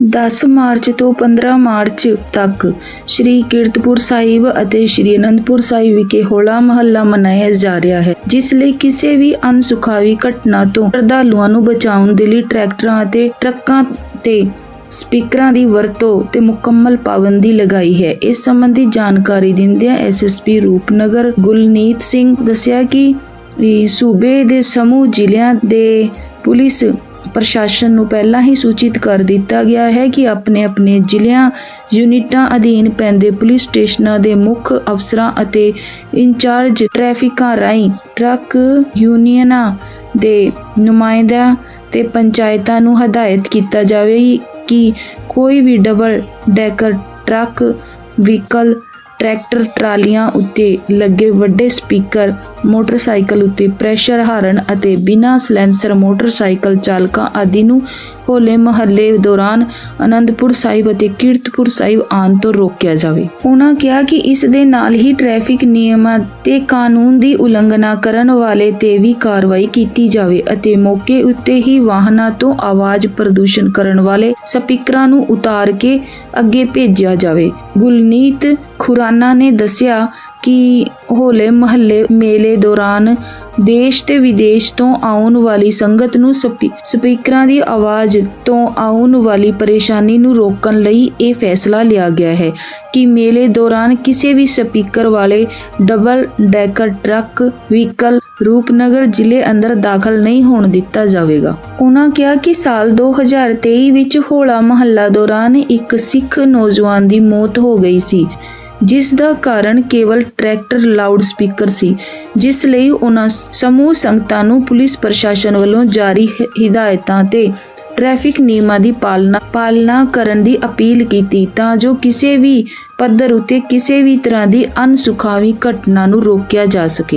10 March ਤੋਂ 15 March ਤੱਕ ਸ੍ਰੀ ਕੀਰਤਪੁਰ ਸਾਹਿਬ ਅਤੇ ਸ੍ਰੀ ਅਨੰਦਪੁਰ ਸਾਹਿਬ ਵਿਖੇ ਹੋਲਾ ਮਹੱਲਾ ਮਨਾਇਆ ਜਾ ਰਿਹਾ ਹੈ, ਜਿਸ ਲਈ ਕਿਸੇ ਵੀ ਅਨਸੁਖਾਵੀ ਘਟਨਾ ਤੋਂ ਸ਼ਰਧਾਲੂਆਂ ਨੂੰ ਬਚਾਉਣ ਦੇ ਲਈ ਟਰੈਕਟਰਾਂ ਅਤੇ ਟਰੱਕਾਂ ਤੇ ਸਪੀਕਰਾਂ ਦੀ ਵਰਤੋਂ ਤੇ ਮੁਕੰਮਲ ਪਾਬੰਦੀ ਲਗਾਈ ਹੈ। ਇਸ ਸੰਬੰਧੀ ਜਾਣਕਾਰੀ ਦਿੰਦਿਆਂ ਐਸਐਸਪੀ ਰੂਪਨਗਰ ਗੁਲਨੀਤ ਸਿੰਘ ਦੱਸਿਆ ਕਿ ਸੂਬੇ ਦੇ ਸਮੂਹ ਜ਼ਿਲ੍ਹਿਆਂ ਦੇ ਪੁਲਿਸ ਪ੍ਰਸ਼ਾਸਨ ਨੂੰ ਪਹਿਲਾਂ ਹੀ ਸੂਚਿਤ ਕਰ ਦਿੱਤਾ ਗਿਆ ਹੈ ਕਿ ਆਪਣੇ ਆਪਣੇ ਜ਼ਿਲ੍ਹਿਆਂ, ਯੂਨਿਟਾਂ ਅਧੀਨ ਪੈਂਦੇ ਪੁਲਿਸ ਸਟੇਸ਼ਨਾਂ ਦੇ ਮੁੱਖ ਅਫਸਰਾਂ ਅਤੇ ਇੰਚਾਰਜ ਟ੍ਰੈਫਿਕਾਂ ਰਾਹੀਂ ਟਰੱਕ ਯੂਨੀਅਨਾਂ ਦੇ ਨੁਮਾਇੰਦਿਆਂ ਤੇ ਪੰਚਾਇਤਾਂ ਨੂੰ ਹਦਾਇਤ ਕੀਤਾ ਜਾਵੇ ਕਿ ਕੋਈ ਵੀ double decker truck, vehicle, tractor, ਟਰਾਲੀਆਂ ਉੱਤੇ ਲੱਗੇ ਵੱਡੇ ਸਪੀਕਰ ਮੋਟਰਸਾਈਕਲ ਉੱਤੇ ਪ੍ਰੈਸ਼ਰ ਹਾਰਨ ਅਤੇ ਬਿਨਾਂ ਸਲੈਂਸਰ ਮੋਟਰਸਾਈਕਲ ਚਾਲਕਾਂ ਆਦਿ ਨੂੰ ਹੋਲੇ ਮਹੱਲੇ ਦੌਰਾਨ ਆਨੰਦਪੁਰ ਸਾਹਿਬ ਅਤੇ ਕੀਰਤਪੁਰ ਸਾਹਿਬ ਆਉਣ ਤੋਂ ਰੋਕਿਆ ਜਾਵੇ। ਉਹਨਾਂ ਕਿਹਾ ਕਿ ਇਸ ਦੇ ਨਾਲ ਹੀ ਟ੍ਰੈਫਿਕ ਨਿਯਮਾਂ ਤੇ ਕਾਨੂੰਨ ਦੀ ਉਲੰਘਣਾ ਕਰਨ ਵਾਲੇ ਤੇ ਵੀ ਕਾਰਵਾਈ ਕੀਤੀ ਜਾਵੇ ਅਤੇ ਮੌਕੇ ਉੱਤੇ ਹੀ ਵਾਹਨਾਂ ਤੋਂ ਆਵਾਜ਼ ਪ੍ਰਦੂਸ਼ਣ ਕਰਨ ਵਾਲੇ ਸਪੀਕਰਾਂ ਨੂੰ ਉਤਾਰ ਕੇ ਅੱਗੇ ਭੇਜਿਆ ਜਾਵੇ। ਗੁਲਨੀਤ ਖੁਰਾਨਾ ਨੇ ਦੱਸਿਆ ਕਿ ਹੋਲੇ ਮਹੱਲੇ ਮੇਲੇ ਦੌਰਾਨ ਦੇਸ਼ ਤੇ ਵਿਦੇਸ਼ ਤੋਂ ਆਉਣ ਵਾਲੀ ਸੰਗਤ ਨੂੰ ਸਪੀਕਰਾਂ ਦੀ ਆਵਾਜ਼ ਤੋਂ ਆਉਣ ਵਾਲੀ ਪਰੇਸ਼ਾਨੀ ਨੂੰ ਰੋਕਣ ਲਈ ਇਹ ਫੈਸਲਾ ਲਿਆ ਗਿਆ ਹੈ ਕਿ ਮੇਲੇ ਦੌਰਾਨ ਕਿਸੇ ਵੀ ਸਪੀਕਰ ਵਾਲੇ double decker truck vehicle Rupnagar ਜ਼ਿਲ੍ਹੇ ਅੰਦਰ ਦਾਖਲ ਨਹੀਂ ਹੋਣ ਦਿੱਤਾ ਜਾਵੇਗਾ। ਉਹਨਾਂ ਕਿਹਾ ਕਿ ਸਾਲ 2023 ਵਿੱਚ ਹੋਲਾ ਮਹੱਲਾ ਦੌਰਾਨ ਇੱਕ ਸਿੱਖ ਨੌਜਵਾਨ ਦੀ ਮੌਤ ਹੋ ਗਈ ਸੀ। ਜਿਸ ਦਾ ਕਾਰਨ ਕੇਵਲ ਟਰੈਕਟਰ ਲਾਊਡ ਸਪੀਕਰ ਸੀ, ਜਿਸ ਲਈ ਉਹਨਾਂ ਸਮੂਹ ਸੰਗਤਾਂ ਨੂੰ ਪੁਲਿਸ ਪ੍ਰਸ਼ਾਸਨ ਵੱਲੋਂ ਜਾਰੀ ਹ- ਹਿਦਾਇਤਾਂ ਤੇ ਟ੍ਰੈਫਿਕ ਨਿਯਮਾਂ ਦੀ ਪਾਲਣਾ ਪਾਲਣਾ ਕਰਨ ਦੀ ਅਪੀਲ ਕੀਤੀ ਤਾਂ ਜੋ ਕਿਸੇ ਵੀ ਪੱਧਰ ਉਤੇ ਕਿਸੇ ਵੀ ਤਰ੍ਹਾਂ ਦੀ ਅਨਸੁਖਾਵੀ ਘਟਨਾ ਨੂੰ ਰੋਕਿਆ ਜਾ ਸਕੇ।